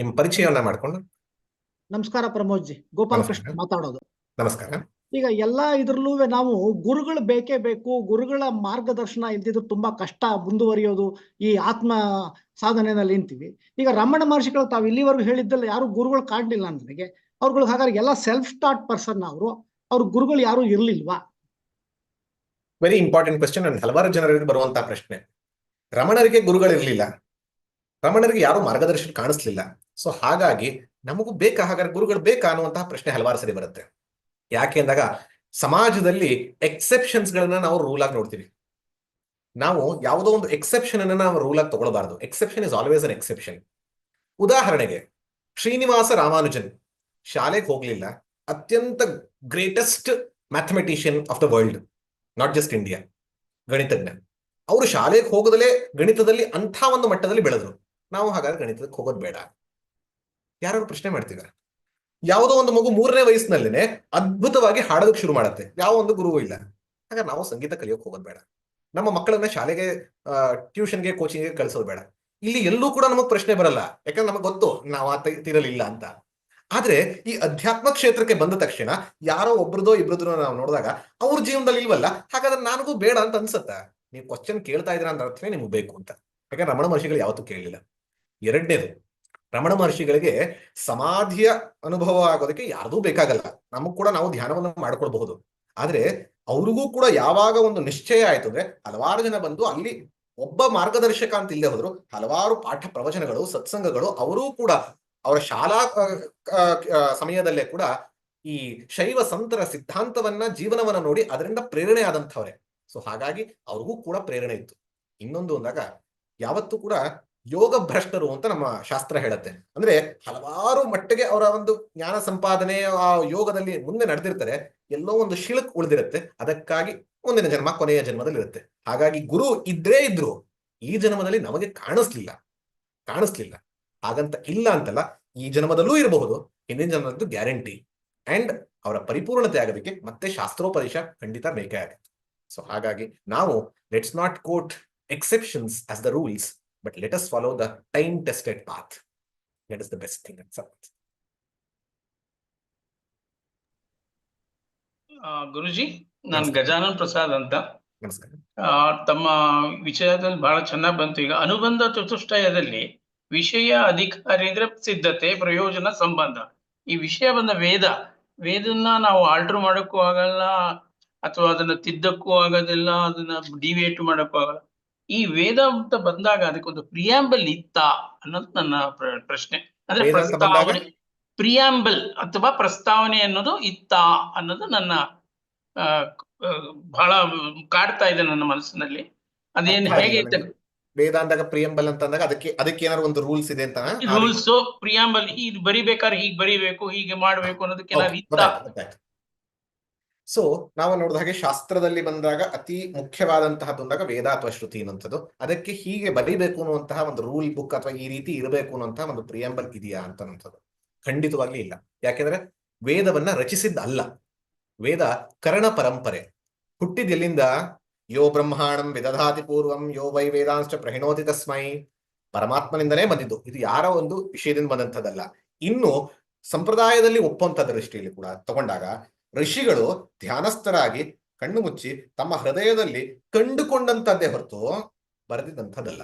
ನಿಮ್ಮ ಪರಿಚಯವನ್ನ ಮಾಡ್ಕೊಂಡು. ನಮಸ್ಕಾರ ಪ್ರಮೋದ್ ಜಿ ಗೋಪಾಲಕೃಷ್ಣ ಮಾತಾಡೋದು. ನಮಸ್ಕಾರ. ಈಗ ಎಲ್ಲಾ ಇದ್ರಲ್ಲೂ ನಾವು ಗುರುಗಳು ಬೇಕೇ ಬೇಕು ಗುರುಗಳ ಮಾರ್ಗದರ್ಶನ ಇಲ್ದಿದ್ರು ತುಂಬಾ ಕಷ್ಟ ಮುಂದುವರಿಯೋದು ಈ ಆತ್ಮ ಸಾಧನೆಯಲ್ಲಿ ನಿಂತೀವಿ. ಈಗ ರಮಣ ಮಹರ್ಷಿಗಳು ತಾವು ಇಲ್ಲಿವರೆಗೂ ಹೇಳಿದ್ದಲ್ಲ ಯಾರು ಗುರುಗಳು ಕಾಣಲಿಲ್ಲ ನನಗೆ ಅವ್ರುಗಳು ಹಾಗಾದ್ರೆ ಎಲ್ಲ ಸೆಲ್ಫ್ ಸ್ಟಾರ್ಟ್ ಪರ್ಸನ್ ಅವರು ಅವ್ರ ಗುರುಗಳು ಯಾರು ಇರ್ಲಿಲ್ವಾ? ವೆರಿ ಇಂಪಾರ್ಟೆಂಟ್ ಕ್ವಶನ್ ಅಂಡ್ ಹಲವಾರು ಜನರಿಗೆ ಬರುವಂತಹ ಪ್ರಶ್ನೆ. ರಮಣರಿಗೆ ಗುರುಗಳಿರ್ಲಿಲ್ಲ. ರಮಣರಿಗೆ ಯಾರು ಮಾರ್ಗದರ್ಶನ ಕಾಣಿಸ್ಲಿಲ್ಲ. ಸೊ ಹಾಗಾಗಿ ನಮಗೂ ಬೇಕಾ, ಹಾಗಾದ್ರೆ ಗುರುಗಳು ಬೇಕಾ ಅನ್ನುವಂತಹ ಪ್ರಶ್ನೆ ಹಲವಾರು ಸರಿ ಬರುತ್ತೆ. ಯಾಕೆ ಅಂದಾಗ ಸಮಾಜದಲ್ಲಿ ಎಕ್ಸೆಪ್ಷನ್ಸ್ ಗಳನ್ನ ನಾವು ರೂಲ್ ಆಗಿ ನೋಡ್ತೀವಿ. ನಾವು ಯಾವುದೋ ಒಂದು ಎಕ್ಸೆಪ್ಷನ್ ಅನ್ನ ನಾವು ರೂಲ್ ಆಗಿ ತಗೊಳ್ಬಾರ್ದು. Exception is always an exception ಉದಾಹರಣೆಗೆ, ಶ್ರೀನಿವಾಸ ರಾಮಾನುಜನ್ ಶಾಲೆಗೆ ಹೋಗ್ಲಿಲ್ಲ. ಅತ್ಯಂತ greatest mathematician of the world not just India ಗಣಿತಜ್ಞ. ಅವರು ಶಾಲೆಗೆ ಹೋಗದಲೇ ಗಣಿತದಲ್ಲಿ ಅಂಥ ಒಂದು ಮಟ್ಟದಲ್ಲಿ ಬೆಳೆದ್ರು. ನಾವು ಹಾಗಾದ್ರೆ ಗಣಿತಕ್ಕೆ ಹೋಗೋದು ಬೇಡ. ಯಾರು ಪ್ರಶ್ನೆ ಮಾಡ್ತೀರಾ? ಯಾವುದೋ ಒಂದು ಮಗು ಮೂರನೇ ವಯಸ್ಸಿನಲ್ಲೇನೆ ಅದ್ಭುತವಾಗಿ ಹಾಡೋದಕ್ಕೆ ಶುರು ಮಾಡುತ್ತೆ. ಯಾವ ಒಂದು ಗುರುವು ಇಲ್ಲ. ಹಾಗಾದ್ರೆ ನಾವು ಸಂಗೀತ ಕಲಿಯೋಕೆ ಹೋಗೋದು ಬೇಡ. ನಮ್ಮ ಮಕ್ಕಳನ್ನ ಶಾಲೆಗೆ ಟ್ಯೂಷನ್ಗೆ ಕೋಚಿಂಗ್ಗೆ ಕಳಿಸೋದು ಬೇಡ. ಇಲ್ಲಿ ಎಲ್ಲೂ ಕೂಡ ನಮಗ್ ಪ್ರಶ್ನೆ ಬರಲ್ಲ. ಯಾಕಂದ್ರೆ ನಮಗ್ ಗೊತ್ತು, ನಾವು ಆ ತೀರಲಿಲ್ಲ ಅಂತ. ಆದ್ರೆ ಈ ಅಧ್ಯಾತ್ಮ ಕ್ಷೇತ್ರಕ್ಕೆ ಬಂದ ತಕ್ಷಣ ಯಾರೋ ಒಬ್ರದೋ ಇಬ್ರದೋ ನಾವು ನೋಡಿದಾಗ ಅವ್ರ ಜೀವನದಲ್ಲಿ ಇಲ್ವಲ್ಲ? ಹಾಗಾದ್ರೆ ನನಗೂ ಬೇಡ ಅಂತ ಅನ್ಸತ್ತ? ನೀವು ಕ್ವಶನ್ ಕೇಳ್ತಾ ಇದ್ರ ಅಂತ ಅರ್ಥನೇ ನಿಮ್ಗೆ ಬೇಕು ಅಂತ. ಯಾಕಂದ್ರೆ ರಮಣ ಮಹರ್ಷಿಗಳು ಯಾವತ್ತೂ ಕೇಳಲಿಲ್ಲ. ಎರಡನೇದು ರಮಣ ಮಹರ್ಷಿಗಳಿಗೆ ಸಮಾಧಿಯ ಅನುಭವ ಆಗೋದಕ್ಕೆ ಯಾರ್ದೂ ಬೇಕಾಗಲ್ಲ. ನಮಗ್ ಕೂಡ ನಾವು ಧ್ಯಾನವನ್ನು ಮಾಡ್ಕೊಳ್ಬಹುದು. ಆದ್ರೆ ಅವ್ರಿಗೂ ಕೂಡ ಯಾವಾಗ ಒಂದು ನಿಶ್ಚಯ ಆಯ್ತು ಅಂದ್ರೆ ಹಲವಾರು ಜನ ಬಂದು ಅಲ್ಲಿ ಒಬ್ಬ ಮಾರ್ಗದರ್ಶಕ ಅಂತ ಇಲ್ಲದೆ ಹೋದ್ರು. ಹಲವಾರು ಪಾಠ ಪ್ರವಚನಗಳು, ಸತ್ಸಂಗಗಳು, ಅವರೂ ಕೂಡ ಅವರ ಶಾಲಾ ಸಮಯದಲ್ಲೇ ಕೂಡ ಈ ಶೈವ ಸಂತರ ಸಿದ್ಧಾಂತವನ್ನ, ಜೀವನವನ್ನ ನೋಡಿ ಅದರಿಂದ ಪ್ರೇರಣೆ ಆದಂಥವ್ರೆ ಸೊ ಹಾಗಾಗಿ ಅವ್ರಿಗೂ ಕೂಡ ಪ್ರೇರಣೆ ಇತ್ತು. ಇನ್ನೊಂದು ಅಂದಾಗ ಯಾವತ್ತೂ ಕೂಡ ಯೋಗ ಭ್ರಷ್ಟರು ಅಂತ ನಮ್ಮ ಶಾಸ್ತ್ರ ಹೇಳುತ್ತೆ. ಅಂದ್ರೆ ಹಲವಾರು ಮಟ್ಟಿಗೆ ಅವರ ಒಂದು ಜ್ಞಾನ ಸಂಪಾದನೆ, ಆ ಯೋಗದಲ್ಲಿ ಮುಂದೆ ನಡೆದಿರ್ತಾರೆ. ಎಲ್ಲೋ ಒಂದು ಶಿಳಕ್ ಉಳಿದಿರುತ್ತೆ. ಅದಕ್ಕಾಗಿ ಮುಂದಿನ ಜನ್ಮ, ಕೊನೆಯ ಜನ್ಮದಲ್ಲಿ ಇರುತ್ತೆ ಹಾಗಾಗಿ ಗುರು ಇದ್ರೇ ಇದ್ರು, ಈ ಜನ್ಮದಲ್ಲಿ ನಮಗೆ ಕಾಣಿಸ್ಲಿಲ್ಲ. ಕಾಣಿಸ್ಲಿಲ್ಲ. ಹಾಗಂತ ಇಲ್ಲ ಅಂತಲ್ಲ, ಈ ಜನ್ಮದಲ್ಲೂ ಇರಬಹುದು, ಹಿಂದಿನ ಜನ್ಮದ್ದು ಗ್ಯಾರಂಟಿ. ಅಂಡ್ ಅವರ ಪರಿಪೂರ್ಣತೆ ಆಗೋದಕ್ಕೆ ಮತ್ತೆ ಶಾಸ್ತ್ರೋಪದೇಶ ಖಂಡಿತ ಬೇಕೇ ಆಗುತ್ತೆ. ಸೊ ಹಾಗಾಗಿ ನಾವು let's not quote exceptions as the rules but let us follow the time tested path that is the best thing ಆ, ಗುರುಜಿ ನಾನು ಗಜಾನನ್ ಪ್ರಸಾದ್ ಅಂತ. ತಮ್ಮ ವಿಷಯದಲ್ಲಿ ಬಹಳ ಚೆನ್ನಾಗಿ ಬಂತು. ಈಗ ಅನುಬಂಧ ಚತುಷ್ಟಯದಲ್ಲಿ ವಿಷಯ ಅಧಿಕಾರಿ ಅಂದ್ರೆ ಸಿದ್ಧತೆ ಪ್ರಯೋಜನ ಸಂಬಂಧ. ಈ ವಿಷಯ ಬಂದ ವೇದ ವೇದನ್ನ ನಾವು ಆಲ್ಟರ್ ಮಾಡೋಕ್ಕೂ ಆಗಲ್ಲ ಅಥವಾ ಅದನ್ನ ತಿದ್ದಕ್ಕೂ ಆಗೋದಿಲ್ಲ ಅದನ್ನ ಡಿವಿಯೇಟ್ ಮಾಡೋಕ್ಕೂ ಆಗಲ್ಲ. ಈ ವೇದ ಅಂತ ಬಂದಾಗ ಅದಕ್ಕೊಂದು ಪ್ರಿಯಾಂಬಲ್ ಇತ್ತ ಅನ್ನೋದು ನನ್ನ ಪ್ರಶ್ನೆ. ಅಂದ್ರೆ ಪ್ರಸ್ತಾವನೆ ಪ್ರಿಯಾಂಬಲ್ ಅಥವಾ ಪ್ರಸ್ತಾವನೆ ಅನ್ನೋದು ಇತ್ತ ಅನ್ನೋದು ನನ್ನ ಬಹಳ ಕಾಡ್ತಾ ಇದೆ ನನ್ನ ಮನಸ್ಸಿನಲ್ಲಿ. ಅದೇನ್ ಹೇಗೆ ಆಗಿಲ್ಲ ನನಗೆ. ವೇದ ಪ್ರಿಯಂಬಲ್ ಅಂತ ಅಂದಾಗ ಅದಕ್ಕೆ ಅದಕ್ಕೆ ಏನಾದ್ರು ಒಂದು ರೂಲ್ಸ್ ಇದೆ ಅಂತ? ರೂಲ್ಸ್ ಪ್ರಿಯಾಂಬಲ್ ಇದು ಬರಿಬೇಕಾದ್ರೆ ಹೀಗೆ ಬರಿಬೇಕು ಹೀಗೆ ಮಾಡ್ಬೇಕು ಅನ್ನೋದಕ್ಕೆ ಏನಾದ್ರು ಇತ್ತ. ಸೊ ನಾವು ನೋಡಿದ ಹಾಗೆ ಶಾಸ್ತ್ರದಲ್ಲಿ ಬಂದಾಗ ಅತಿ ಮುಖ್ಯವಾದಂತಹ ಬಂದಾಗ ವೇದ ಅಥವಾ ಶ್ರುತಿ ಅನ್ನುವಂಥದ್ದು ಅದಕ್ಕೆ ಹೀಗೆ ಬರೀಬೇಕು ಅನ್ನುವಂತಹ ಒಂದು ರೂಲ್ ಬುಕ್ ಅಥವಾ ಈ ರೀತಿ ಇರಬೇಕು ಅನ್ನುವಂತಹ ಒಂದು ಪ್ರಿಯಂಬಲ್ ಇದೆಯಾ ಅಂತ ಖಂಡಿತವಾಗ್ಲಿ ಇಲ್ಲ. ಯಾಕೆಂದ್ರೆ ವೇದವನ್ನ ರಚಿಸಿದ್ದ ಅಲ್ಲ ವೇದ ಕರ್ಣ ಪರಂಪರೆ. ಹುಟ್ಟಿದ ಎಲ್ಲಿಂದ ಯೋ ಬ್ರಹ್ಮಾಣಂ ವಿದಧಾತಿ ಪೂರ್ವಂ ಯೋ ವೈ ವೇದಾಂಶ ಪ್ರಹಿಣೋತಿ ತಸ್ಮೈ ಪರಮಾತ್ಮನಿಂದನೇ ಬಂದಿದ್ದು. ಇದು ಯಾರ ಒಂದು ವಿಷಯದಿಂದ ಬಂದಂಥದ್ದಲ್ಲ. ಇನ್ನು ಸಂಪ್ರದಾಯದಲ್ಲಿ ಒಪ್ಪುವಂತ ದೃಷ್ಟಿಯಲ್ಲಿ ಕೂಡ ತಗೊಂಡಾಗ ಋಷಿಗಳು ಧ್ಯಾನಸ್ಥರಾಗಿ ಕಣ್ಣು ಮುಚ್ಚಿ ತಮ್ಮ ಹೃದಯದಲ್ಲಿ ಕಂಡುಕೊಂಡಂತದ್ದೇ ಹೊರತು ಬರೆದಿದ್ದಂಥದ್ದಲ್ಲ.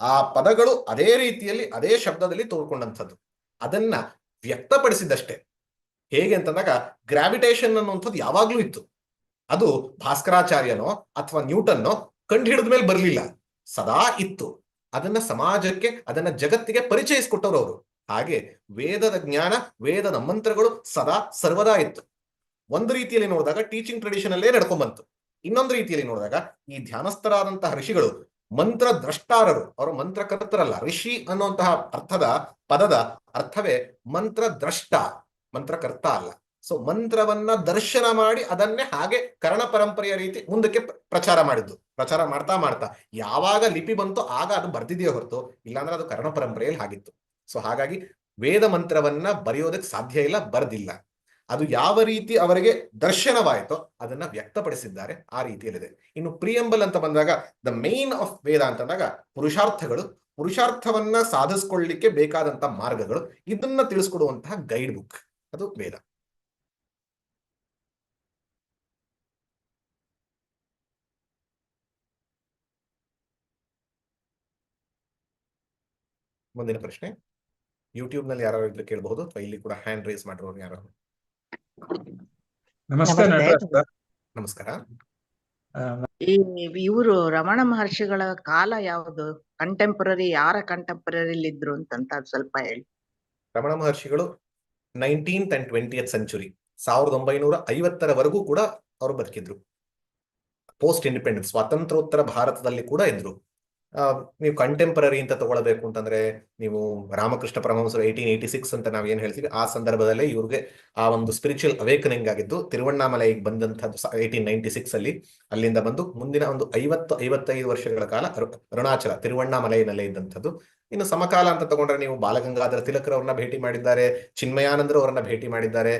ಆ ಪದಗಳು ಅದೇ ರೀತಿಯಲ್ಲಿ ಅದೇ ಶಬ್ದದಲ್ಲಿ ತೋರ್ಕೊಂಡಂಥದ್ದು ಅದನ್ನ ವ್ಯಕ್ತಪಡಿಸಿದಷ್ಟೇ ಹೇಗೆ ಅಂತಂದಾಗ ಗ್ರಾವಿಟೇಷನ್ ಅನ್ನುವಂಥದ್ದು ಯಾವಾಗ್ಲೂ ಇತ್ತು. ಅದು ಭಾಸ್ಕರಾಚಾರ್ಯನೋ ಅಥವಾ ನ್ಯೂಟನ್ನೋ ಕಂಡು ಹಿಡಿದ ಮೇಲೆ ಬರಲಿಲ್ಲ. ಸದಾ ಇತ್ತು. ಅದನ್ನ ಸಮಾಜಕ್ಕೆ, ಅದನ್ನ ಜಗತ್ತಿಗೆ ಪರಿಚಯಿಸಿಕೊಟ್ಟವರು ಅವರು ಹಾಗೆ ವೇದದ ಜ್ಞಾನ, ವೇದದ ಮಂತ್ರಗಳು ಸದಾ ಸರ್ವದಾ ಇತ್ತು. ಒಂದು ರೀತಿಯಲ್ಲಿ ನೋಡಿದಾಗ ಟೀಚಿಂಗ್ ಟ್ರೆಡಿಷನ್ ಅಲ್ಲೇ ನಡ್ಕೊಂಡ್ ಬಂತು. ಇನ್ನೊಂದು ರೀತಿಯಲ್ಲಿ ನೋಡಿದಾಗ ಈ ಧ್ಯಾನಸ್ಥರಾದಂತಹ ಋಷಿಗಳು ಮಂತ್ರ ದ್ರಷ್ಟಾರರು, ಅವರು ಮಂತ್ರಕರ್ತರಲ್ಲ, ಋಷಿ ಅನ್ನುವಂತಹ ಅರ್ಥದ ಪದದ ಅರ್ಥವೇ ಮಂತ್ರ ದ್ರಷ್ಟ, ಮಂತ್ರಕರ್ತ ಅಲ್ಲ. ಸೊ ಮಂತ್ರವನ್ನ ದರ್ಶನ ಮಾಡಿ ಅದನ್ನೇ ಹಾಗೆ ಕರ್ಣ ಪರಂಪರೆಯ ರೀತಿ ಮುಂದಕ್ಕೆ ಪ್ರಚಾರ ಮಾಡಿದ್ದು. ಪ್ರಚಾರ ಮಾಡ್ತಾ ಮಾಡ್ತಾ ಯಾವಾಗ ಲಿಪಿ ಬಂತೋ ಆಗ ಅದು ಬರ್ದಿದೆಯೋ ಹೊರತು, ಇಲ್ಲಾಂದ್ರೆ ಅದು ಕರ್ಣ ಪರಂಪರೆಯಲ್ಲಿ ಆಗಿತ್ತು ಸೊ ಹಾಗಾಗಿ ವೇದ ಮಂತ್ರವನ್ನ ಬರೆಯೋದಕ್ಕೆ ಸಾಧ್ಯ ಇಲ್ಲ, ಬರ್ದಿಲ್ಲ. ಅದು ಯಾವ ರೀತಿ ಅವರಿಗೆ ದರ್ಶನವಾಯಿತೋ ಅದನ್ನ ವ್ಯಕ್ತಪಡಿಸಿದ್ದಾರೆ ಆ ರೀತಿಯಲ್ಲಿದೆ. ಇನ್ನು ಪ್ರಿಯಂಬಲ್ ಅಂತ ಬಂದಾಗ ದ ಮೇನ್ ಆಫ್ ವೇದ ಅಂತಂದಾಗ ಪುರುಷಾರ್ಥಗಳು. ಪುರುಷಾರ್ಥವನ್ನ ಸಾಧಿಸ್ಕೊಳ್ಳಿಕ್ಕೆ ಬೇಕಾದಂತ ಮಾರ್ಗಗಳು. ಇದನ್ನ ತಿಳಿಸ್ಕೊಡುವಂತಹ ಗೈಡ್ ಬುಕ್ ಅದು ವೇದ. ಮುಂದಿನ ಪ್ರಶ್ನೆ. ಯೂಟ್ಯೂಬ್ನಲ್ಲಿ ಯಾರು ಇದ್ರೆ ಕೇಳಬಹುದು. ಅಥವಾ ಇಲ್ಲಿ ಕೂಡ ಹ್ಯಾಂಡ್ ರೈಸ್ ಮಾಡಿರೋರು ಯಾರು ನಮಸ್ತೆ ನಮಸ್ತೆ. ಸರ್. ನಮಸ್ಕಾರ. ಈ ಇವರು ರಮಣ ಮಹರ್ಷಿಗಳ ಕಾಲ ಯಾವುದು? ಕಂಟೆಂಪರರಿ ಯಾರ ಕಂಟೆಂಪರರಿ ಇದ್ರು ಅಂತ ಸ್ವಲ್ಪ ಹೇಳಿ. ರಮಣ ಮಹರ್ಷಿಗಳು ನೈನ್ಟೀನ್ತ್ ಅಂಡ್ ಟ್ವೆಂಟಿಯತ್ ಸೆಂಚುರಿ ಸಾವಿರದ ಒಂಬೈನೂರ ಐವತ್ತರವರೆಗೂ ಕೂಡ ಅವರು ಬದುಕಿದ್ರು ಪೋಸ್ಟ್ ಇಂಡಿಪೆಂಡೆನ್ಸ್ ಸ್ವಾತಂತ್ರ್ಯೋತ್ತರ ಭಾರತದಲ್ಲಿ ಕೂಡ ಇದ್ರು. ನೀವು ಕಂಟೆಂಪರರಿ ಅಂತ ತಗೊಳ್ಬೇಕು ಅಂತಂದ್ರೆ ನೀವು ರಾಮಕೃಷ್ಣ ಪರಮಹಂಸರು ಏಯ್ಟೀನ್ ಏಯ್ಟಿ ಸಿಕ್ಸ್ ಅಂತ ನಾವು ಏನ್ ಹೇಳ್ತೀವಿ, ಆ ಸಂದರ್ಭದಲ್ಲಿ ಇವ್ರಿಗೆ ಆ ಒಂದು ಸ್ಪಿರಿಚುವಲ್ ಅವೇಕನಿಂಗ್ ಆಗಿದ್ದು ತಿರುವಣ್ಣಾಮಲೈಗೆ ಬಂದಂತಹದ್ದು ಏಯ್ಟೀನ್ ನೈನ್ಟಿ ಸಿಕ್ಸ್ ಅಲ್ಲಿ, ಅಲ್ಲಿಂದ ಬಂದು ಮುಂದಿನ ಒಂದು ಐವತ್ತು, ಐವತ್ತೈದು ವರ್ಷಗಳ ಕಾಲ ಅರು- ಅರುಣಾಚಲ, ತಿರುವಣ್ಣಾಮಲೈನಲ್ಲೇ ಇದ್ದಂಥದ್ದು ಇನ್ನು ಸಮಕಾಲ ಅಂತ ತಗೊಂಡ್ರೆ ನೀವು ಬಾಲಗಂಗಾಧರ ತಿಲಕರವ್ರನ್ನ ಭೇಟಿ ಮಾಡಿದ್ದಾರೆ, ಚಿನ್ಮಯಾನಂದರು ಅವರನ್ನ ಭೇಟಿ ಮಾಡಿದ್ದಾರೆ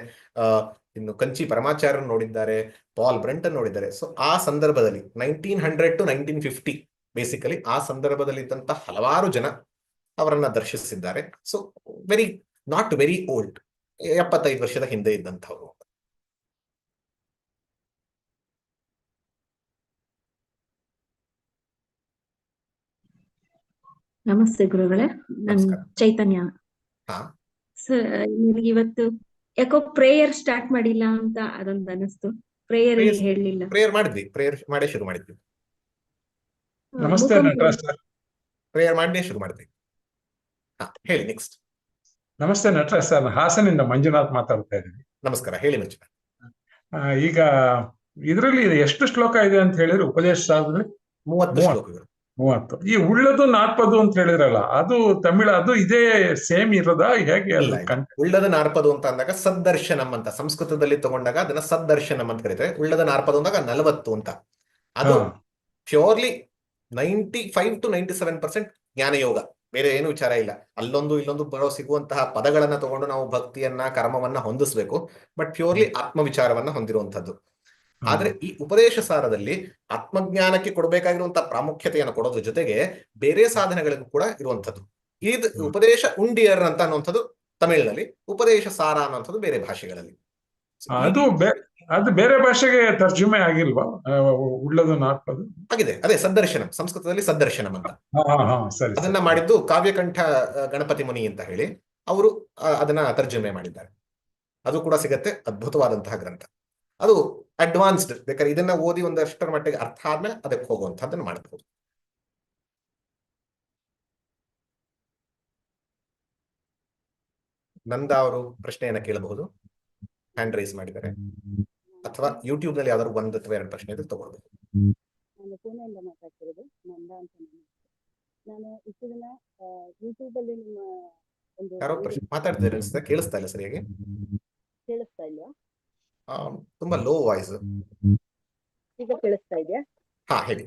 ಇನ್ನು ಕಂಚಿ ಪರಮಾಚಾರ್ಯನ್ ನೋಡಿದ್ದಾರೆ, ಪಾಲ್ ಬ್ರಂಟನ್ ನೋಡಿದ್ದಾರೆ. ಸೊ ಆ ಸಂದರ್ಭದಲ್ಲಿ nineteen hundred to nineteen fifty basically ಆ ಸಂದರ್ಭದಲ್ಲಿ ಇದ್ದಂತ ಹಲವಾರು ಜನ ಅವರನ್ನ ದರ್ಶಿಸಿದ್ದಾರೆ. So very not very old ಎಪ್ಪತ್ತೈದು ವರ್ಷದ ಹಿಂದೆ ಇದ್ದಂಥವ್ರು. ನಮಸ್ತೆ ಗುರುಗಳೇ. ನನ್ ಚೈತನ್ಯ. ಹಾ. ಸರ್ ನಿಮ್ಗೆ ಇವತ್ತು ಯಾಕೋ ಪ್ರೇಯರ್ ಸ್ಟಾರ್ಟ್ ಮಾಡಿಲ್ಲ ಅಂತ ಅದೊಂದು ಅನಿಸ್ತು. ಪ್ರೇಯರ್ ಹೇಳಿಲ್ಲ ಹೇಳಲಿಲ್ಲ. ಪ್ರೇಯರ್ ಮಾಡಿದ್ವಿ. ಪ್ರೇಯರ್ ಮಾಡೇ ಶುರು ಮಾಡಿದ್ವಿ. ನಮಸ್ತೆ ನಟರಾಜ್ ಸರ್. ಪ್ರೇಯರ್ ಮಾಡಿ ಶುರು ಮಾಡಿದ್ವಿ ಹಾ ಹೇಳಿ ನೆಕ್ಸ್ಟ್ ನಮಸ್ತೆ ನಟರಾಜ್ ಸರ್. ಹಾಸನಿಂದ ಮಂಜುನಾಥ್ ಮಾತಾಡ್ತಾ ಇದ್ದೀನಿ. ನಮಸ್ಕಾರ ಹೇಳಿ ಮಂಜುನಾಥ್. ಆ, ಈಗ ಇದರಲ್ಲಿ ಎಷ್ಟು ಶ್ಲೋಕ ಇದೆ ಅಂತ ಹೇಳಿದ್ರೆ ಉಪದೇಶ ಸಾಧನೆ ಮೂವತ್ತು ಮೂವತ್ತು. ಶ್ಲೋಕಗಳು. ಮೂವತ್ತು. ಈ ಉಳ್ಳದು ನಾಲ್ಪದು ಅಂತ ಹೇಳಿದ್ರಲ್ಲ ಅದು ತಮಿಳ ಅದು ಇದೇ ಸೇಮ್ ಇರೋದ? ಹೇಗೆ ಅಲ್ಲ. ಉಳ್ಳದ ನಾರ್ಪದು ಅಂತ ಅಂದಾಗ ಸದ್ದರ್ಶನಂ ಅಂತ. ಸಂಸ್ಕೃತದಲ್ಲಿ ತಗೊಂಡಾಗ ಅದನ್ನ ಸದ್ದರ್ಶನಂ ಅಂತ ಕರೀತಾರೆ. ಉಳ್ಳದ ನಾರ್ಪದು ಅಂದಾಗ ನಲವತ್ತು ಅಂತ. ಅದು. Purely ninety five to ninety seven percent ಜ್ಞಾನಯೋಗ. ಬೇರೆ ಏನು ವಿಚಾರ ಇಲ್ಲ. ಅಲ್ಲೊಂದು ಇಲ್ಲೊಂದು ಬರೋ ಸಿಗುವಂತಹ ಪದಗಳನ್ನ ತಗೊಂಡು ನಾವು ಭಕ್ತಿಯನ್ನ ಕರ್ಮವನ್ನ ಹೊಂದಿಸ್ಬೇಕು. ಬಟ್ ಪ್ಯೂರ್ಲಿ ಆತ್ಮ ವಿಚಾರವನ್ನ ಹೊಂದಿರುವಂತದ್ದು ಆದ್ರೆ ಈ ಉಪದೇಶ ಸಾರದಲ್ಲಿ ಆತ್ಮಜ್ಞಾನಕ್ಕೆ ಕೊಡಬೇಕಾಗಿರುವಂತಹ ಪ್ರಾಮುಖ್ಯತೆಯನ್ನು ಕೊಡೋದ್ರ ಜೊತೆಗೆ ಬೇರೆ ಸಾಧನೆಗಳಿಗೂ ಕೂಡ ಇರುವಂತದ್ದು ಈ ಉಪದೇಶ ಉಂಡಿಯರ್ ಅಂತ ಅನ್ನುವಂಥದ್ದು ತಮಿಳಿನಲ್ಲಿ ಉಪದೇಶ ಸಾರ ಅನ್ನುವಂಥದ್ದು ಬೇರೆ ಭಾಷೆಗಳಲ್ಲಿ. ಅದು ಅದು ಬೇರೆ ಭಾಷೆಗೆ ತರ್ಜುಮೆ ಆಗಿಲ್ವಾ? ಉಳ್ಳದು ನಾಟ್ಪದು ಆಗಿದೆ. ಅದೇ ಸಂದರ್ಶನ ಸಂಸ್ಕೃತದಲ್ಲಿ ಸಂದರ್ಶನ ಅಂತ. ಸರಿ ಅದನ್ನ ಮಾಡಿದ್ದು ಕಾವ್ಯಕಂಠ ಗಣಪತಿ ಮುನಿ ಅಂತ ಹೇಳಿ ಅವರು ಅದನ್ನ ತರ್ಜುಮೆ ಮಾಡಿದ್ದಾರೆ. ಅದು ಕೂಡ ಸಿಗತ್ತೆ. ಅದ್ಭುತವಾದಂತಹ ಗ್ರಂಥ. ಅದು ಅಡ್ವಾನ್ಸ್ಡ್ ಬೇಕಾದ್ರೆ ಇದನ್ನ ಓದಿ ಒಂದಷ್ಟರ ಮಟ್ಟಿಗೆ ಅರ್ಥ ಆದ್ಮೇಲೆ ಅದಕ್ಕೆ ಹೋಗುವಂತಹದ್ದನ್ನ ಮಾಡಬಹುದು ನಂದ ಅವರು ಪ್ರಶ್ನೆಯನ್ನ ಕೇಳಬಹುದು. ಹ್ಯಾಂಡ್ ರೈಸ್ ಮಾಡಿದ್ದಾರೆ. ಅಥವಾ ಯೂಟ್ಯೂಬ್ನಲ್ಲಿ ಯಾವ್ದಾದ್ರು ಒಂದ್ ಅಥವಾ ಎರಡು ಪ್ರಶ್ನೆ ಇದ್ರೆ ತಗೊಳ್ಬೇಕು. ನಾನು ಪುಣೆಯಿಂದ ಮಾತಾಡ್ತಿರೋದು ನಂದ ಅಂತ ನಾನು ಇಷ್ಟು ದಿನ ಯೂಟ್ಯೂಬ್ ಅಲ್ಲಿ ನಿಮ್ಮ ಒಂದು ಯಾರೋ ಪ್ರಶ್ನೆ ಮಾತಾಡ್ತಿದ್ದಾರೆ ಅನ್ಸುತ್ತೆ ಕೇಳಿಸ್ತಾ ಇಲ್ಲ ಸರಿಯಾಗಿ? ಕೇಳಿಸ್ತಾ ಇಲ್ಲ ಆ, ತುಂಬಾ ಲೋ ವಾಯ್ಸ್ ಈಗ ಕೇಳಿಸ್ತಾ ಇದೆಯಾ? ಹಾ ಹೇಳಿ.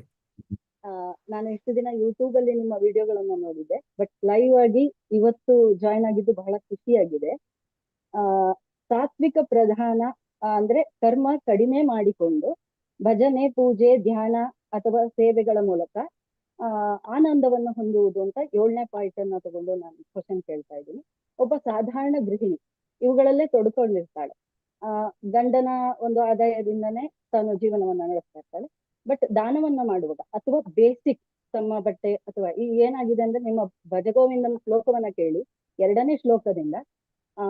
ಆ, ನಾನು ಇಷ್ಟು ದಿನ ಯೂಟ್ಯೂಬ್ ಅಲ್ಲಿ ನಿಮ್ಮ ವಿಡಿಯೋಗಳನ್ನ ನೋಡಿದ್ದೆ ಬಟ್ ಲೈವ್ ಆಗಿ ಇವತ್ತು ಜಾಯಿನ್ ಆಗಿದ್ದು ಬಹಳ ಖುಷಿಯಾಗಿದೆ. ಆ ಸಾತ್ವಿಕ ಪ್ರಧಾನ ಅಂದ್ರೆ ಕರ್ಮ ಕಡಿಮೆ ಮಾಡಿಕೊಂಡು ಭಜನೆ, ಪೂಜೆ, ಧ್ಯಾನ ಅಥವಾ ಸೇವೆಗಳ ಮೂಲಕ, ಆ, ಆನಂದವನ್ನು ಹೊಂದುವುದು ಅಂತ ಏಳನೇ ಪಾಯಿಂಟ್ ಅನ್ನ ತಗೊಂಡು ನಾನು ಕ್ವಶನ್ ಕೇಳ್ತಾ ಇದ್ದೀನಿ. ಒಬ್ಬ ಸಾಧಾರಣ ಗೃಹಿಣಿ, ಇವುಗಳಲ್ಲೇ ತೊಡ್ಕೊಂಡಿರ್ತಾಳೆ. ಆ, ಗಂಡನ ಒಂದು ಆದಾಯದಿಂದನೇ ತಾನು ಜೀವನವನ್ನ ನಡೆಸ್ತಾ ಇರ್ತಾಳೆ. ಬಟ್ ದಾನವನ್ನ ಮಾಡುವಾಗ ಅಥವಾ ಬೇಸಿಕ್ ತಮ್ಮ ಬಟ್ಟೆ ಅಥವಾ ಈ ಏನಾಗಿದೆ ಅಂದ್ರೆ ನಿಮ್ಮ ಭಜಗೋವಿಂದನ ಶ್ಲೋಕವನ್ನ ಕೇಳಿ, ಎರಡನೇ ಶ್ಲೋಕದಿಂದ, ಆ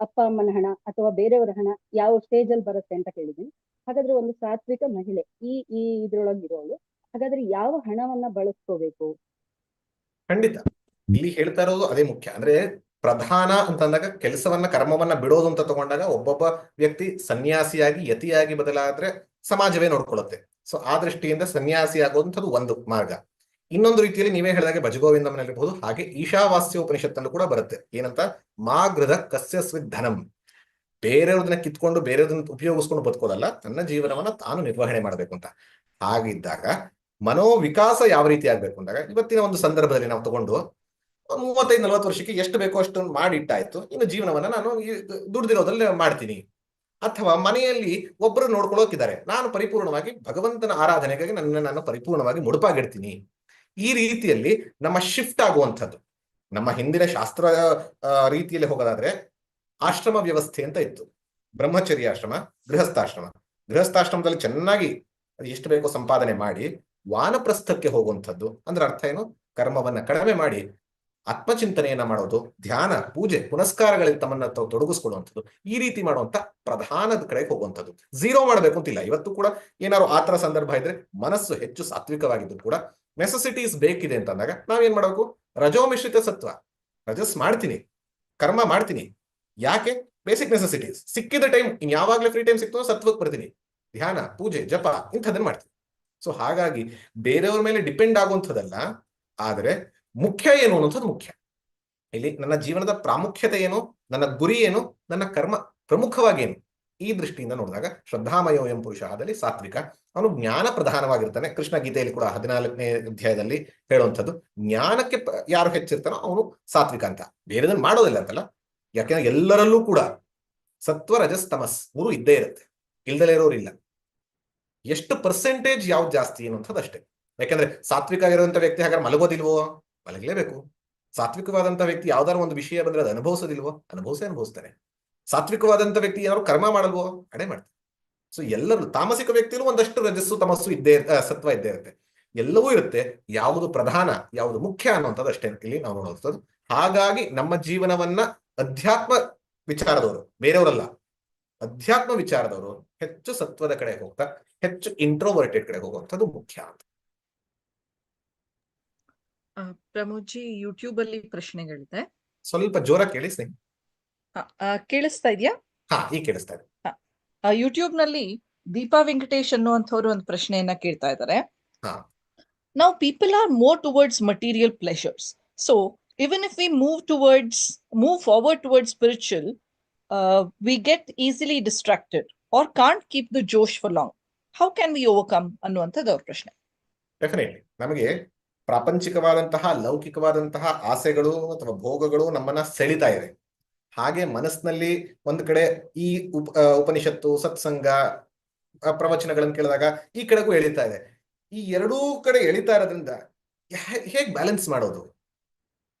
ಅಪ್ಪ ಅಮ್ಮನ ಹಣ ಅಥವಾ ಬೇರೆಯವರ ಹಣ ಯಾವ ಸ್ಟೇಜ್ ಅಲ್ಲಿ ಬರುತ್ತೆ ಅಂತ ಕೇಳಿದೀನಿ ಹಾಗಾದ್ರೆ ಒಂದು ಸಾತ್ವಿಕ ಮಹಿಳೆ ಈ ಈ ಇದ್ರೊಳಗಿರೋಳು, ಹಾಗಾದ್ರೆ ಯಾವ ಹಣವನ್ನ ಬಳಸ್ಕೋಬೇಕು? ಖಂಡಿತ. ಇಲ್ಲಿ ಹೇಳ್ತಾ ಇರೋದು ಅದೇ ಮುಖ್ಯ. ಅಂದ್ರೆ ಪ್ರಧಾನ ಅಂತಂದಾಗ ಕೆಲಸವನ್ನ, ಕರ್ಮವನ್ನ ಬಿಡೋದು ಅಂತ ತಗೊಂಡಾಗ ಒಬ್ಬೊಬ್ಬ ವ್ಯಕ್ತಿ ಸನ್ಯಾಸಿಯಾಗಿ, ಯತಿಯಾಗಿ ಬದಲಾದ್ರೆ ಸಮಾಜವೇ ನೋಡ್ಕೊಳ್ಳುತ್ತೆ. ಸೊ ಆ ದೃಷ್ಟಿಯಿಂದ ಸನ್ಯಾಸಿ ಆಗುವಂಥದ್ದು ಒಂದು ಮಾರ್ಗ. ಇನ್ನೊಂದು ರೀತಿಯಲ್ಲಿ ನೀವೇ ಹೇಳಿದಾಗೆ ಭಜಗೋವಿಂದಮನಲ್ಲಿರಬಹುದು ಹಾಗೆ ಈಶಾವಾಸ್ಯ ಉಪನಿಷತ್ತಲ್ಲೂ ಕೂಡ ಬರುತ್ತೆ. ಏನಂತ? ಮಾಗೃದ ಕಸ್ಯ ಧನಂ. ಬೇರೆಯವ್ರದನ್ನ ಕಿತ್ಕೊಂಡು ಬೇರೆಯವ್ರದನ್ನ ಉಪಯೋಗಿಸ್ಕೊಂಡು ಬದುಕೋದಲ್ಲ, ತನ್ನ ಜೀವನವನ್ನ ತಾನು ನಿರ್ವಹಣೆ ಮಾಡಬೇಕು ಅಂತ. ಹಾಗಿದ್ದಾಗ ಮನೋವಿಕಾಸ ಯಾವ ರೀತಿ ಆಗ್ಬೇಕು ಅಂದಾಗ, ಇವತ್ತಿನ ಒಂದು ಸಂದರ್ಭದಲ್ಲಿ ನಾವು ತಗೊಂಡು ಮೂವತ್ತೈದು, ನಲವತ್ತು ವರ್ಷಕ್ಕೆ ಎಷ್ಟು ಬೇಕೋ ಅಷ್ಟು ಮಾಡಿಟ್ಟಾಯ್ತು. ಇನ್ನು ಜೀವನವನ್ನ ನಾನು ದುಡ್ದಿರೋದ್ರಲ್ಲಿ ಮಾಡ್ತೀನಿ. ಅಥವಾ ಮನೆಯಲ್ಲಿ ಒಬ್ಬರು ನೋಡ್ಕೊಳ್ಳೋಕಿದ್ದಾರೆ ನಾನು ಪರಿಪೂರ್ಣವಾಗಿ ಭಗವಂತನ ಆರಾಧನೆಗಾಗಿ ನನ್ನ ನಾನು ಪರಿಪೂರ್ಣವಾಗಿ ಮುಡುಪಾಗಿಡ್ತೀನಿ. ಈ ರೀತಿಯಲ್ಲಿ ನಮ್ಮ ಶಿಫ್ಟ್ ಆಗುವಂಥದ್ದು. ನಮ್ಮ ಹಿಂದಿನ ಶಾಸ್ತ್ರ ರೀತಿಯಲ್ಲಿ ಹೋಗೋದಾದ್ರೆ ಆಶ್ರಮ ವ್ಯವಸ್ಥೆ ಅಂತ ಇತ್ತು. ಬ್ರಹ್ಮಚರ್ಯ ಆಶ್ರಮ, ಗೃಹಸ್ಥಾಶ್ರಮ. ಗೃಹಸ್ಥಾಶ್ರಮದಲ್ಲಿ ಚೆನ್ನಾಗಿ ಎಷ್ಟು ಬೇಕೋ ಸಂಪಾದನೆ ಮಾಡಿ ವಾನಪ್ರಸ್ಥಕ್ಕೆ ಹೋಗುವಂಥದ್ದು. ಅಂದ್ರೆ ಅರ್ಥ ಏನು? ಕರ್ಮವನ್ನ ಕಡಿಮೆ ಮಾಡಿ ಆತ್ಮಚಿಂತನೆಯನ್ನ ಮಾಡೋದು, ಧ್ಯಾನ, ಪೂಜೆ, ಪುನಸ್ಕಾರಗಳಲ್ಲಿ ತಮ್ಮನ್ನ ತಾವು ತೊಡಗಿಸ್ಕೊಳ್ಳುವಂಥದ್ದು. ಈ ರೀತಿ ಮಾಡುವಂತ ಪ್ರಧಾನದ ಕಡೆಗೆ ಹೋಗುವಂಥದ್ದು. ಝೀರೋ ಮಾಡಬೇಕು ಅಂತಿಲ್ಲ. ಇವತ್ತು ಕೂಡ ಏನಾದ್ರು ಆತರ ಸಂದರ್ಭ ಇದ್ರೆ ಮನಸ್ಸು ಹೆಚ್ಚು ಸಾತ್ವಿಕವಾಗಿದ್ದು ಕೂಡ ನೆಸೆಸಿಟೀಸ್ ಬೇಕಿದೆ ಅಂತ ಅಂದಾಗ ನಾವೇನ್ ಮಾಡಬೇಕು? ರಜೋ ಮಿಶ್ರಿತ ಸತ್ವ. ರಜಸ್ ಮಾಡ್ತೀನಿ. ಕರ್ಮ ಮಾಡ್ತೀನಿ. ಯಾಕೆ? ಬೇಸಿಕ್ ನೆಸೆಸಿಟೀಸ್ ಸಿಕ್ಕಿದ ಟೈಮ್ ಇನ್ ಯಾವಾಗ್ಲೇ ಫ್ರೀ ಟೈಮ್ ಸಿಕ್ತೋ ಸತ್ವಕ್ಕೆ ಬರ್ತೀನಿ. ಧ್ಯಾನ, ಪೂಜೆ, ಜಪ ಇಂಥದನ್ನ ಮಾಡ್ತೀನಿ. ಸೊ ಹಾಗಾಗಿ ಬೇರೆಯವ್ರ ಮೇಲೆ ಡಿಪೆಂಡ್ ಆಗುವಂಥದ್ದಲ್ಲ, ಆದರೆ ಮುಖ್ಯ ಏನು ಅನ್ನೋಂಥದ್ದು ಮುಖ್ಯ. ಇಲ್ಲಿ ನನ್ನ ಜೀವನದ ಪ್ರಾಮುಖ್ಯತೆ ಏನು? ನನ್ನ ಗುರಿ ಏನು? ನನ್ನ ಕರ್ಮ ಪ್ರಮುಖವಾಗಿ ಏನು? ಈ ದೃಷ್ಟಿಯಿಂದ ನೋಡಿದಾಗ ಶ್ರದ್ಧಾಮಯೋ ಎಂ ಪುರುಷ ಆದಲ್ಲಿ ಸಾತ್ವಿಕ. ಅವನು ಜ್ಞಾನ ಪ್ರಧಾನವಾಗಿರ್ತಾನೆ ಕೃಷ್ಣ ಗೀತೆಯಲ್ಲಿ ಕೂಡ ಹದಿನಾಲ್ಕನೇ ಅಧ್ಯಾಯದಲ್ಲಿ ಹೇಳುವಂಥದ್ದು, ಜ್ಞಾನಕ್ಕೆ ಯಾರು ಹೆಚ್ಚಿರ್ತಾನೋ ಅವನು ಸಾತ್ವಿಕ ಅಂತ. ಬೇರೆದನ್ನು ಮಾಡೋದಿಲ್ಲ ಅಂತಲ್ಲ. ಯಾಕೆಂದ್ರೆ ಎಲ್ಲರಲ್ಲೂ ಕೂಡ ಸತ್ವ ರಜಸ್ ತಮಸ್ ಮೂರು ಇದ್ದೇ ಇರುತ್ತೆ. ಇಲ್ದಲೇ ಇರೋರು ಇಲ್ಲ. ಎಷ್ಟು ಪರ್ಸೆಂಟೇಜ್ ಯಾವ್ದು ಜಾಸ್ತಿ ಅನ್ನುವಂಥದ್ದು ಅಷ್ಟೇ. ಯಾಕಂದ್ರೆ ಸಾತ್ವಿಕ ಆಗಿರುವಂತ ವ್ಯಕ್ತಿ ಹಾಗಾದ್ರೆ ಮಲಗೋದಿಲ್ವೋ? ಮಲಗಲೇಬೇಕು. ಸಾತ್ವಿಕವಾದಂತಹ ವ್ಯಕ್ತಿ ಯಾವ್ದಾದ್ರು ಒಂದು ವಿಷಯ ಬಂದ್ರೆ ಅದು ಅನುಭವಿಸೋದಿಲ್ವೋ? ಅನುಭವಿಸೇ ಅನುಭವಿಸ್ತಾನೆ ಸಾತ್ವಿಕವಾದಂತ ವ್ಯಕ್ತಿ ಏನಾದ್ರು ಕರ್ಮ ಮಾಡಲ್ವೋ ಕಡೆ ಮಾಡ್ತಾರೆ. ಸೊ ಎಲ್ಲರೂ ತಾಮಸಿಕ ವ್ಯಕ್ತಿಯಲ್ಲೂ ಒಂದಷ್ಟು ರಜಸ್ಸು ತಮಸ್ಸು ಇದ್ದೇ ಸತ್ವ ಇದ್ದೇ ಇರುತ್ತೆ. ಎಲ್ಲವೂ ಇರುತ್ತೆ. ಯಾವುದು ಪ್ರಧಾನ ಯಾವುದು ಮುಖ್ಯ ಅನ್ನುವಂಥದ್ದು ಅಷ್ಟೇ ಇಲ್ಲಿ ನಾವು ನೋಡುವಂಥದ್ದು ಹಾಗಾಗಿ ನಮ್ಮ ಜೀವನವನ್ನ ಅಧ್ಯಾತ್ಮ ವಿಚಾರದವರು ಬೇರೆಯವರಲ್ಲ ಅಧ್ಯಾತ್ಮ ವಿಚಾರದವರು ಹೆಚ್ಚು ಸತ್ವದ ಕಡೆ ಹೋಗ್ತಾ ಹೆಚ್ಚು ಇಂಟ್ರೋವರ್ಟೆಡ್ ಕಡೆ ಹೋಗುವಂಥದ್ದು ಮುಖ್ಯ ಅಂತ. ಪ್ರಮೋದ್ ಪ್ರಮೋದ್ಜಿ ಯೂಟ್ಯೂಬ್ ಅಲ್ಲಿ ಪ್ರಶ್ನೆಗಳಿದೆ. ಸ್ವಲ್ಪ ಜೋರ ಕೇಳಿ ಸ್ನೇಹಿ. ಆ, ಆ, ಕೇಳಿಸ್ತಾ ಇದೆಯಾ? ಹಾ ಈಗ ಕೇಳಿಸ್ತಾ ಇದೆ. ಯೂಟ್ಯೂಬ್ನಲ್ಲಿ ದೀಪಾ ವೆಂಕಟೇಶ್ ಅನ್ನುವಂಥವ್ರು ಒಂದು ಪ್ರಶ್ನೆಯನ್ನ ಕೇಳ್ತಾ ಇದ್ದಾರೆ. ನಾವು people are more towards material pleasures so even if we move towards move forward towards spiritual we get easily distracted or can't keep the josh for long how can we overcome ಅನ್ನುವಂಥದ್ದು ಅವ್ರ ಪ್ರಶ್ನೆ. Definitely ನಮಗೆ ಪ್ರಾಪಂಚಿಕವಾದಂತಹ ಲೌಕಿಕವಾದಂತಹ ಆಸೆಗಳು ಅಥವಾ ಭೋಗಗಳು ನಮ್ಮನ್ನ ಸೆಳಿತಾ ಇದೆ. ಹಾಗೆ ಮನಸ್ಸಿನಲ್ಲಿ ಒಂದು ಕಡೆ ಈ ಉಪ ಉಪನಿಷತ್ತು, ಸತ್ಸಂಗ ಪ್ರವಚನಗಳನ್ನು ಕೇಳಿದಾಗ ಈ ಕಡೆಗೂ ಎಳಿತಾ ಇದೆ. ಈ ಎರಡೂ ಕಡೆ ಎಳಿತಾ ಇರೋದ್ರಿಂದ ಹೇಗೆ ಬ್ಯಾಲೆನ್ಸ್ ಮಾಡೋದು?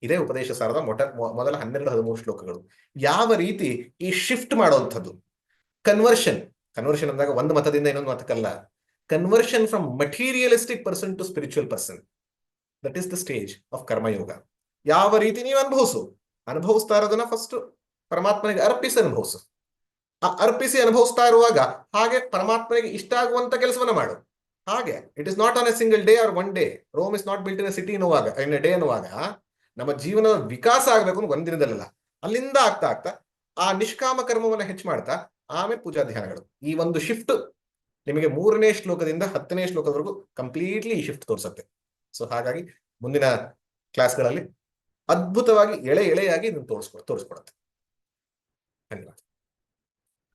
ಇದೇ ಉಪದೇಶ ಸಾರದ ಮೊಟ ಮೊದಲ ಹನ್ನೆರಡು, ಹದಿಮೂರು ಶ್ಲೋಕಗಳು. ಯಾವ ರೀತಿ ಈ ಶಿಫ್ಟ್ ಮಾಡುವಂಥದ್ದು ಕನ್ವರ್ಷನ್ ಕನ್ವರ್ಷನ್ ಅಂದಾಗ ಒಂದು ಮತದಿಂದ ಇನ್ನೊಂದು ಮತಕ್ಕಲ್ಲ. Conversion from materialistic person to spiritual person that is the stage of karmayoga ಯಾವ ರೀತಿ ನೀವು ಅನುಭವಿಸು? ಅನುಭವಿಸ್ತಾ ಇರೋದನ್ನ ಫಸ್ಟ್ ಪರಮಾತ್ಮನಿಗೆ ಅರ್ಪಿಸಿ ಅನುಭವಿಸು. ಆ ಅರ್ಪಿಸಿ ಅನುಭವಿಸ್ತಾ ಇರುವಾಗ ಹಾಗೆ ಪರಮಾತ್ಮನಿಗೆ ಇಷ್ಟ ಆಗುವಂತ ಕೆಲಸವನ್ನ ಮಾಡು. ಹಾಗೆ it is not on a single day or one day Rome is not built in city ಎನ್ನುವಾಗ ಇನ್ ಎ ಡೇ ಎನ್ನುವಾಗ ನಮ್ಮ ಜೀವನದ ವಿಕಾಸ ಆಗಬೇಕು ಅನ್ನೋ ಒಂದ್ ಅಲ್ಲಿಂದ ಆಗ್ತಾ ಆಗ್ತಾ ಆ ನಿಷ್ಕಾಮ ಕರ್ಮವನ್ನ ಹೆಚ್ಚು ಮಾಡ್ತಾ ಆಮೇಲೆ ಪೂಜಾ ಧ್ಯಾನಗಳು. ಈ ಒಂದು ಶಿಫ್ಟ್ ನಿಮಗೆ ಮೂರನೇ ಶ್ಲೋಕದಿಂದ ಹತ್ತನೇ ಶ್ಲೋಕದವರೆಗೂ ಕಂಪ್ಲೀಟ್ಲಿ ಈ ಶಿಫ್ಟ್ ತೋರಿಸುತ್ತೆ. ಸೊ ಹಾಗಾಗಿ ಮುಂದಿನ ಕ್ಲಾಸ್ಗಳಲ್ಲಿ ಅದ್ಭುತವಾಗಿ ಎಳೆ ಎಳೆಯಾಗಿ ಇದನ್ನು ತೋರಿಸ್ಕೊಡ ತೋರಿಸ್ಕೊಡುತ್ತೆ. ಧನ್ಯವಾದ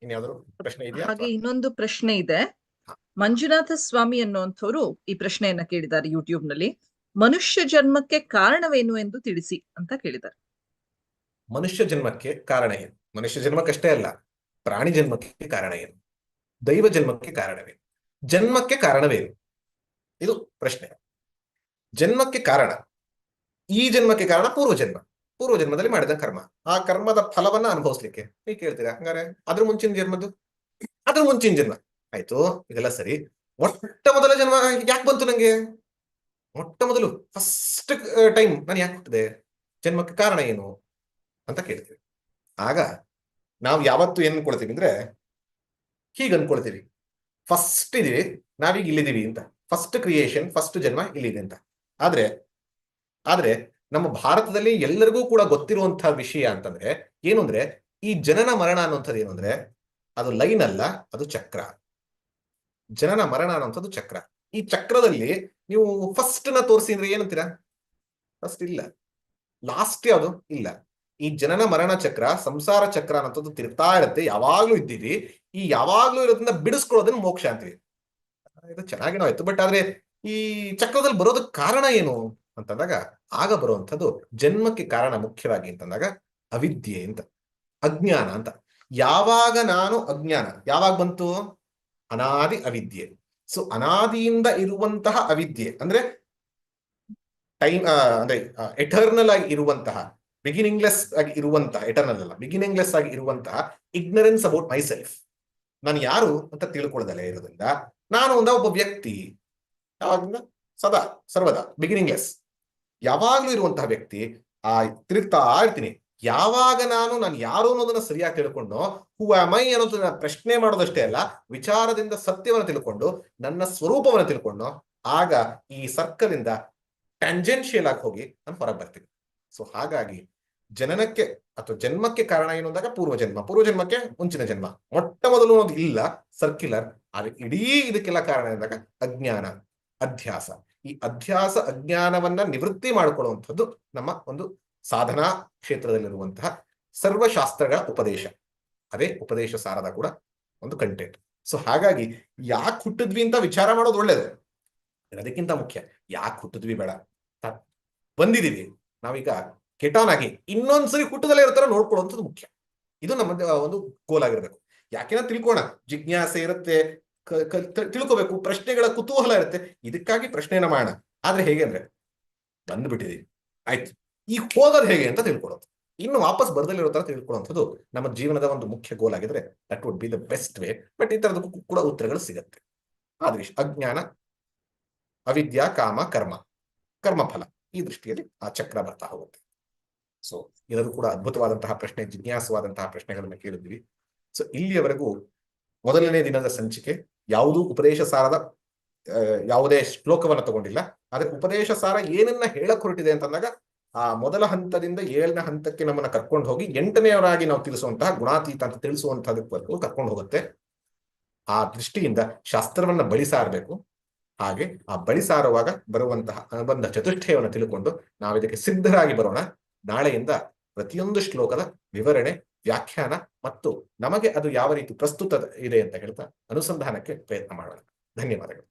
ಇನ್ಯಾವ್ದಾದ್ರು ಪ್ರಶ್ನೆ ಇದೆಯಾ ಹಾಗೆ ಇನ್ನೊಂದು ಪ್ರಶ್ನೆ ಇದೆ. ಮಂಜುನಾಥ ಸ್ವಾಮಿ ಅನ್ನುವಂಥವ್ರು ಈ ಪ್ರಶ್ನೆಯನ್ನ ಕೇಳಿದ್ದಾರೆ ಯೂಟ್ಯೂಬ್ನಲ್ಲಿ. ಮನುಷ್ಯ ಜನ್ಮಕ್ಕೆ ಕಾರಣವೇನು ಎಂದು ತಿಳಿಸಿ ಅಂತ ಕೇಳಿದ್ದಾರೆ. ಮನುಷ್ಯ ಜನ್ಮಕ್ಕೆ ಕಾರಣ ಏನು? ಮನುಷ್ಯ ಜನ್ಮಕ್ಕಷ್ಟೇ ಅಲ್ಲ ಪ್ರಾಣಿ ಜನ್ಮಕ್ಕೆ ಕಾರಣ ಏನು? ದೈವ ಜನ್ಮಕ್ಕೆ ಕಾರಣವೇನು? ಜನ್ಮಕ್ಕೆ ಕಾರಣವೇನು? ಇದು ಪ್ರಶ್ನೆ. ಜನ್ಮಕ್ಕೆ ಕಾರಣ. ಈ ಜನ್ಮಕ್ಕೆ ಕಾರಣ ಪೂರ್ವ ಜನ್ಮ ಪೂರ್ವ ಜನ್ಮದಲ್ಲಿ ಮಾಡಿದ ಕರ್ಮ. ಆ ಕರ್ಮದ ಫಲವನ್ನ ಅನುಭವಿಸ್ಲಿಕ್ಕೆ. ನೀವು ಕೇಳ್ತೀರಾ? ಹಂಗಾರೆ ಅದ್ರ ಮುಂಚಿನ ಜನ್ಮದ್ದು? ಅದ್ರ ಮುಂಚಿನ ಜನ್ಮ. ಆಯ್ತು, ಇದೆಲ್ಲ ಸರಿ. ಮೊಟ್ಟ ಮೊದಲ ಜನ್ಮ ಯಾಕೆ ಬಂತು ನಂಗೆ? ಮೊಟ್ಟ ಮೊದಲು ಫಸ್ಟ್ ಟೈಮ್ ನಾನು ಯಾಕೆ ಹುಟ್ಟಿದೆ? ಜನ್ಮಕ್ಕೆ ಕಾರಣ ಏನು? ಅಂತ ಕೇಳ್ತೀವಿ. ಆಗ ನಾವು ಯಾವತ್ತು ಏನ್ ಅನ್ಕೊಳ್ತೀವಿ ಅಂದ್ರೆ, ಹೀಗೆ ಅನ್ಕೊಳ್ತೀವಿ. ಫಸ್ಟ್ ಇದೀವಿ ನಾವೀಗ ಇಲ್ಲಿದ್ದೀವಿ ಅಂತ. ಫಸ್ಟ್ ಕ್ರಿಯೇಷನ್ ಫಸ್ಟ್ ಜನ್ಮ ಇಲ್ಲಿದೆ ಅಂತ. ಆದ್ರೆ ಆದ್ರೆ ನಮ್ಮ ಭಾರತದಲ್ಲಿ ಎಲ್ಲರಿಗೂ ಕೂಡ ಗೊತ್ತಿರುವಂತಹ ವಿಷಯ ಅಂತಂದ್ರೆ, ಏನು ಅಂದ್ರೆ, ಈ ಜನನ ಮರಣ ಅನ್ನುವಂಥದ್ದು ಏನು ಅದು ಲೈನ್ ಅಲ್ಲ, ಅದು ಚಕ್ರ. ಜನನ ಮರಣ ಅನ್ನುವಂಥದ್ದು ಚಕ್ರ. ಈ ಚಕ್ರದಲ್ಲಿ ನೀವು ಫಸ್ಟ್ನ ತೋರಿಸಿ ಅಂದ್ರೆ ಏನಂತೀರಾ? ಫಸ್ಟ್ ಇಲ್ಲ. ಲಾಸ್ಟ್ ಯಾವುದು? ಇಲ್ಲ. ಈ ಜನನ ಮರಣ ಚಕ್ರ, ಸಂಸಾರ ಚಕ್ರ ಅನ್ನೋದು ತಿರ್ತಾ ಇರುತ್ತೆ. ಯಾವಾಗ್ಲೂ ಇದ್ದೀವಿ ಈ ಯಾವಾಗ್ಲೂ ಇರೋದ್ರಿಂದ ಬಿಡಿಸ್ಕೊಳ್ಳೋದನ್ನ ಮೋಕ್ಷ ಅಂತೀವಿ ಇದು ಚೆನ್ನಾಗೇನೋ ಆಯ್ತು. ಬಟ್ ಆದ್ರೆ ಈ ಚಕ್ರದಲ್ಲಿ ಬರೋದಕ್ಕೆ ಕಾರಣ ಏನು ಅಂತಂದಾಗ ಆಗ ಬರುವಂಥದ್ದು ಜನ್ಮಕ್ಕೆ ಕಾರಣ ಮುಖ್ಯವಾಗಿ ಅಂತಂದಾಗ ಅವಿದ್ಯೆ ಅಂತ, ಅಜ್ಞಾನ ಅಂತ. ಯಾವಾಗ ನಾನು ಅಜ್ಞಾನ, ಯಾವಾಗ ಬಂತು? ಅನಾದಿ ಅವಿದ್ಯೆ. ಸೊ ಅನಾದಿಯಿಂದ ಇರುವಂತಹ ಅವಿದ್ಯೆ ಅಂದ್ರೆ ಟೈಮ್ ಅಂದ್ರೆ ಎಟರ್ನಲ್ ಆಗಿ ಇರುವಂತಹ ಬಿಗಿನಿಂಗ್ಲೆಸ್ ಆಗಿ ಇರುವಂತಹ ಎಟರ್ನಲ್ ಅಲ್ಲ ಬಿಗಿನಿಂಗ್ಲೆಸ್ ಆಗಿ ಇರುವಂತಹ ಇಗ್ನರೆನ್ಸ್ ಅಬೌಟ್ ಮೈ ಸೆಲ್ಫ್ ನಾನು ಯಾರು ಅಂತ ತಿಳ್ಕೊಳ್ಳದಲ್ಲೇ ಇರೋದ್ರಿಂದ, ನಾನು ಒಂದ ಒಬ್ಬ ವ್ಯಕ್ತಿ ಯಾವಾಗ ಸದಾ, ಸರ್ವದಾ ಬಿಗಿನಿಂಗ್ಲೆಸ್ ಯಾವಾಗ್ಲೂ ಇರುವಂತಹ ವ್ಯಕ್ತಿ, ಆ ತಿರುಗ್ತಾ ಇರ್ತೀನಿ. ಯಾವಾಗ ನಾನು ನಾನು ಯಾರು ಅನ್ನೋದನ್ನ ಸರಿಯಾಗಿ ತಿಳ್ಕೊಂಡು ಹೂ ಐ ಅನ್ನೋದನ್ನ ಪ್ರಶ್ನೆ ಮಾಡೋದಷ್ಟೇ ಅಲ್ಲ, ವಿಚಾರದಿಂದ ಸತ್ಯವನ್ನು ತಿಳ್ಕೊಂಡು, ನನ್ನ ಸ್ವರೂಪವನ್ನು ತಿಳ್ಕೊಂಡು ಆಗ ಈ ಸರ್ಕಲ್ ಇಂದ ಟ್ಯಾಂಜೆನ್ಷಿಯಲ್ ಆಗಿ ಹೋಗಿ ನಾನು ಹೊರಗೆ ಬರ್ತೀನಿ. ಸೊ ಹಾಗಾಗಿ ಜನನಕ್ಕೆ ಅಥವಾ ಜನ್ಮಕ್ಕೆ ಕಾರಣ ಏನು ಅಂದಾಗ ಪೂರ್ವ ಜನ್ಮ. ಪೂರ್ವ ಜನ್ಮಕ್ಕೆ ಮುಂಚಿನ ಜನ್ಮ. ಮೊಟ್ಟ ಮೊದಲು ಅನ್ನೋದು ಇಲ್ಲ ಸರ್ಕ್ಯುಲರ್ ಆದ್ರೆ ಇಡೀ ಇದಕ್ಕೆಲ್ಲ ಕಾರಣ ಎಂದಾಗ ಅಜ್ಞಾನ, ಅಧ್ಯಾಸ. ಈ ಅಧ್ಯಾಸ ಅಜ್ಞಾನವನ್ನ ನಿವೃತ್ತಿ ಮಾಡಿಕೊಳ್ಳುವಂಥದ್ದು ನಮ್ಮ ಒಂದು ಸಾಧನಾ ಕ್ಷೇತ್ರದಲ್ಲಿರುವಂತಹ ಸರ್ವಶಾಸ್ತ್ರಗಳ ಉಪದೇಶ. ಅದೇ ಉಪದೇಶ ಸಾರದ ಕೂಡ ಒಂದು ಕಂಟೆಂಟ್ ಸೊ ಹಾಗಾಗಿ ಯಾಕೆ ಹುಟ್ಟಿದ್ವಿ ಅಂತ ವಿಚಾರ ಮಾಡೋದು ಒಳ್ಳೇದು. ಅದಕ್ಕಿಂತ ಮುಖ್ಯ. ಯಾಕೆ ಹುಟ್ಟಿದ್ವಿ ಬೇಡ. ಬಂದಿದೀವಿ. ನಾವೀಗ ಕೆಟಾನ್ ಆಗಿ ಇನ್ನೊಂದ್ಸರಿ ಹುಟ್ಟದಲ್ಲೇ ಇರ್ತಾರ ತರ ನೋಡ್ಕೊಳ್ಳುವಂಥದ್ದು ಮುಖ್ಯ. ಇದು ನಮ್ಮ ಒಂದು ಗೋಲ್ ಆಗಿರ್ಬೇಕು. ಯಾಕೆನ ತಿಳ್ಕೋಣ ಜಿಜ್ಞಾಸೆ ಇರುತ್ತೆ ತಿಳ್ಕೊಬೇಕು. ಪ್ರಶ್ನೆಗಳ ಕುತೂಹಲ ಇರುತ್ತೆ. ಇದಕ್ಕಾಗಿ ಪ್ರಶ್ನೆನ ಮಾಡೋಣ ಆದ್ರೆ ಹೇಗೆ ಅಂದ್ರೆ, ಬಂದ್ಬಿಟ್ಟಿದೀವಿ. ಆಯ್ತು. ಈಗ ಹೋಗೋದು ಹೇಗೆ ಅಂತ ತಿಳ್ಕೊಳ್ಳೋದು. ಇನ್ನು ವಾಪಸ್ ಬರದಲ್ಲಿರೋ ತರ ತಿಳ್ಕೊಳ್ಳುವಂಥದ್ದು ನಮ್ಮ ಜೀವನದ ಒಂದು ಮುಖ್ಯ ಗೋಲ್ ಆಗಿದ್ರೆ that would be the best way but ಈ ತರದಕ್ಕೂ ಕೂಡ ಉತ್ತರಗಳು ಸಿಗತ್ತೆ. ಆದ್ರೆ ಅಜ್ಞಾನ, ಅವಿದ್ಯಾ, ಕಾಮ, ಕರ್ಮ. ಕರ್ಮಫಲ. ಈ ದೃಷ್ಟಿಯಲ್ಲಿ ಆ ಚಕ್ರ ಬರ್ತಾ ಹೋಗುತ್ತೆ. ಸೊ ಇದರ ಕೂಡ ಅದ್ಭುತವಾದಂತಹ ಪ್ರಶ್ನೆ, ಜಿಜ್ಞಾಸವಾದಂತಹ ಪ್ರಶ್ನೆಗಳನ್ನ ಕೇಳಿದ್ವಿ ಸೊ ಇಲ್ಲಿಯವರೆಗೂ ಮೊದಲನೇ ದಿನದ ಸಂಚಿಕೆ ಯಾವುದೂ ಉಪದೇಶ ಸಾರದ ಯಾವುದೇ ಶ್ಲೋಕವನ್ನ ತಗೊಂಡಿಲ್ಲ. ಆದ್ರೆ ಉಪದೇಶ ಸಾರ ಏನನ್ನ ಹೇಳಕ್ ಹೊರಟಿದೆ ಅಂತಂದಾಗ, ಆ ಮೊದಲ ಹಂತದಿಂದ ಏಳನೇ ಹಂತಕ್ಕೆ ನಮ್ಮನ್ನ ಕರ್ಕೊಂಡು ಹೋಗಿ ಎಂಟನೆಯವರಾಗಿ ನಾವು ತಿಳಿಸುವಂತಹ ಗುಣಾತೀತ ಅಂತ ತಿಳಿಸುವಂತಹದಕ್ಕೂ ಕರ್ಕೊಂಡು ಹೋಗುತ್ತೆ. ಆ ದೃಷ್ಟಿಯಿಂದ ಶಾಸ್ತ್ರವನ್ನ ಬಳಿಸಾರಬೇಕು. ಹಾಗೆ ಆ ಬಳಿಸಾರುವಾಗ ಬರುವಂತಹ ಅನುಬಂಧ ಚತುಷ್ಟಯವನ್ನು ತಿಳ್ಕೊಂಡು ನಾವು ಇದಕ್ಕೆ ಸಿದ್ಧರಾಗಿ ಬರೋಣ. ನಾಳೆಯಿಂದ ಪ್ರತಿಯೊಂದು ಶ್ಲೋಕದ ವಿವರಣೆ ವ್ಯಾಖ್ಯಾನ ಮತ್ತು ನಮಗೆ ಅದು ಯಾವ ರೀತಿ ಪ್ರಸ್ತುತ ಇದೆ ಅಂತ ಹೇಳ್ತಾ ಅನುಸಂಧಾನಕ್ಕೆ ಪ್ರಯತ್ನ ಮಾಡೋಣ. ಧನ್ಯವಾದಗಳು.